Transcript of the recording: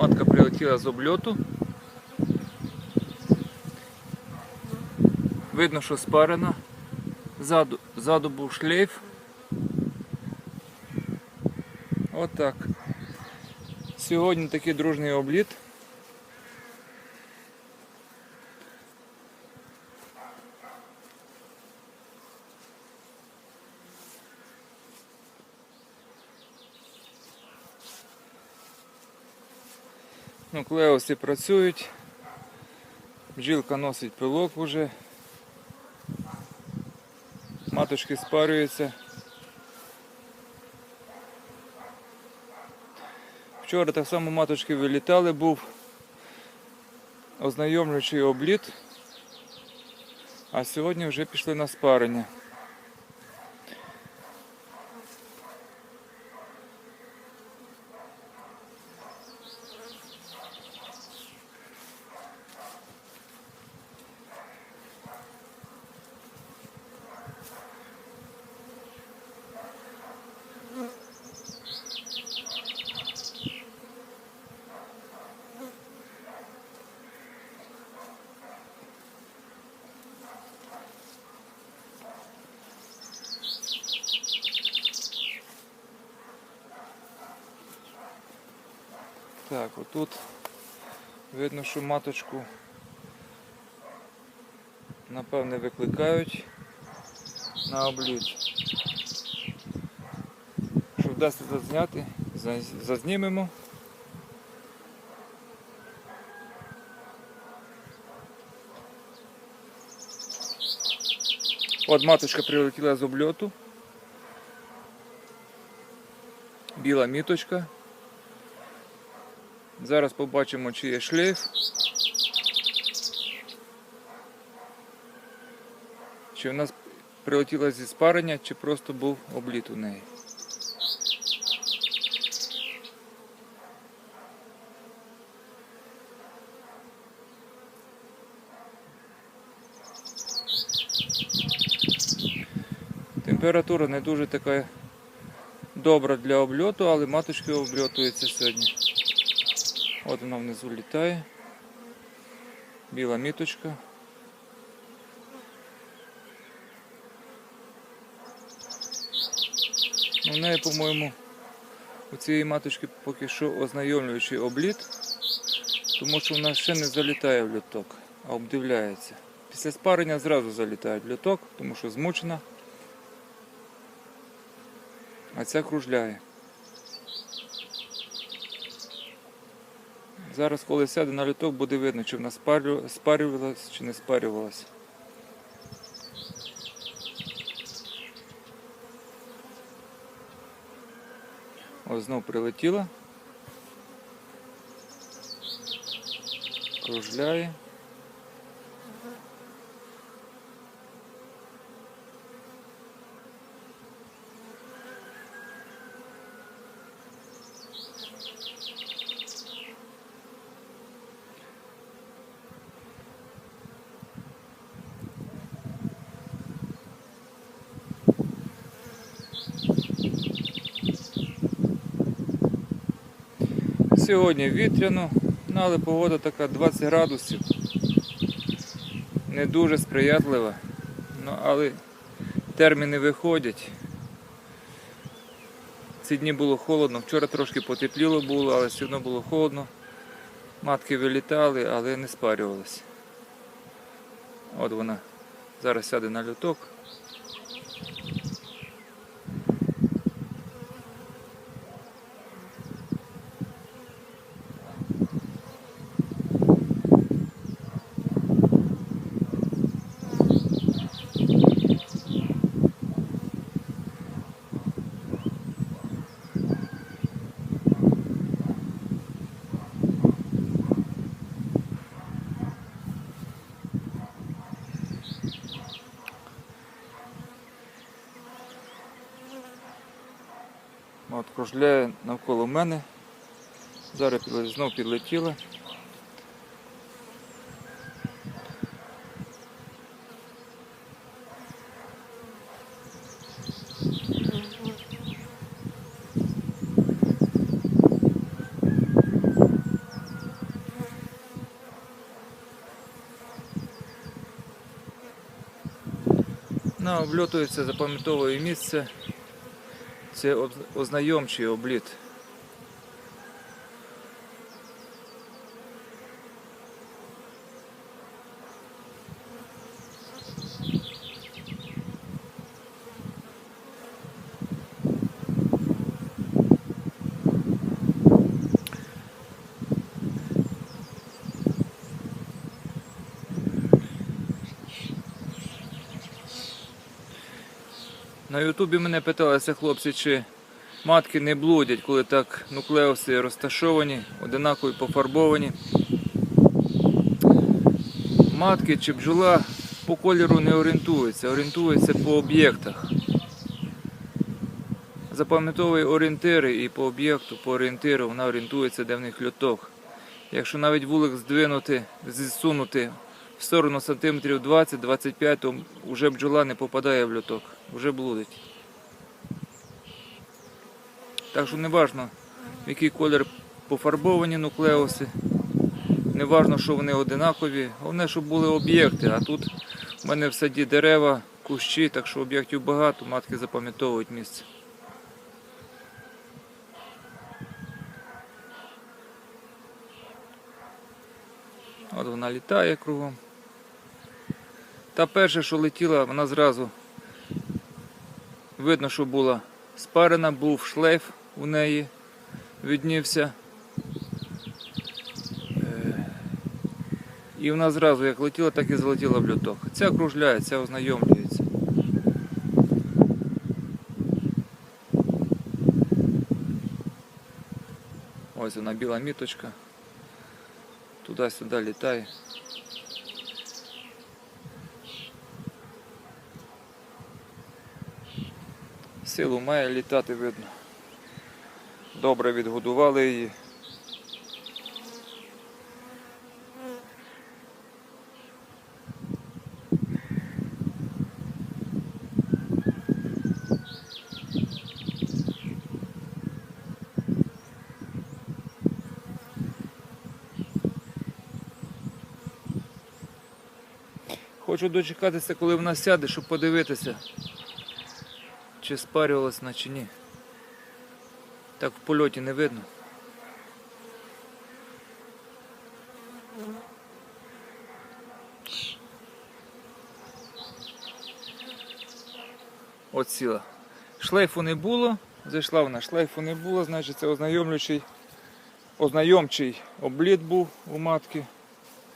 Матка прилетіла з обльоту. Видно, що спарена. Ззаду, ззаду був шлейф. Отак. Сьогодні такий дружний обліт. Ну, клеоси працюють. Бджілка носить пилок уже. Маточки спарюються. Вчора так само маточки вилітали, був ознайомлюючий обліт, а сьогодні вже пішли на спарення. Так, отут видно, що маточку напевне викликають на обліт. Щоб вдасться зазняти, за- зазнімемо. От маточка прилетіла з обльоту. Біла міточка. Зараз побачимо, чи є шлейф. Чи в нас прилетіла зі спарення, чи просто був обліт у неї. Температура не дуже така добра для обльоту, але маточки обльотуються сьогодні. От вона внизу літає. Біла міточка. В неї, по-моєму, у цієї маточки поки що ознайомлюючий обліт, тому що вона ще не залітає в льоток, а обдивляється. Після спарення зразу залітає в льоток, тому що змучена, а ця кружляє. Зараз, коли сяде на літок, буде видно, чи вона спарю- спарювалась, чи не спарювалась. Ось знов прилетіла. Кружляє. Сьогодні вітряно, ну, але погода така 20 градусів. Не дуже сприятлива. Ну, але терміни виходять. Ці дні було холодно, вчора трошки потепліло було, але все одно було холодно. Матки вилітали, але не спарювалися. От вона зараз сяде на люток. кружляє навколо мене. Зараз знов підлетіла. Вона обльотується, запам'ятовує місце. Це ознайомчий обліт. На Ютубі мене питалися хлопці, чи матки не блудять, коли так нуклеуси розташовані, одинаково пофарбовані. Матки чи бджола по кольору не орієнтуються, орієнтуються по об'єктах. Запам'ятовує орієнтири і по об'єкту, по орієнтиру вона орієнтується, де в них льоток. Якщо навіть вулик здвинути, зсунути в сторону сантиметрів 20-25, то вже бджола не попадає в льоток, вже блудить. Так що не важно, в який колір пофарбовані нуклеуси, не важно, що вони одинакові, головне, щоб були об'єкти. А тут в мене в саді дерева, кущі, так що об'єктів багато, матки запам'ятовують місце. От вона літає кругом. Та перша, що летіла, вона зразу видно, що була спарена, був шлейф у неї, віднівся. Е, І вона зразу як летіла, так і залетіла в льоток. Ця кружляє, ця ознайомлюється. Ось вона біла міточка. Туди-сюди літає. Силу має літати видно. Добре відгодували її. Хочу дочекатися, коли вона сяде, щоб подивитися, чи спарювалась вона чи ні. Так в польоті не видно. От сіла. Шлейфу не було, зайшла вона, шлейфу не було, значить це ознайомлюючий, ознайомчий обліт був у матки.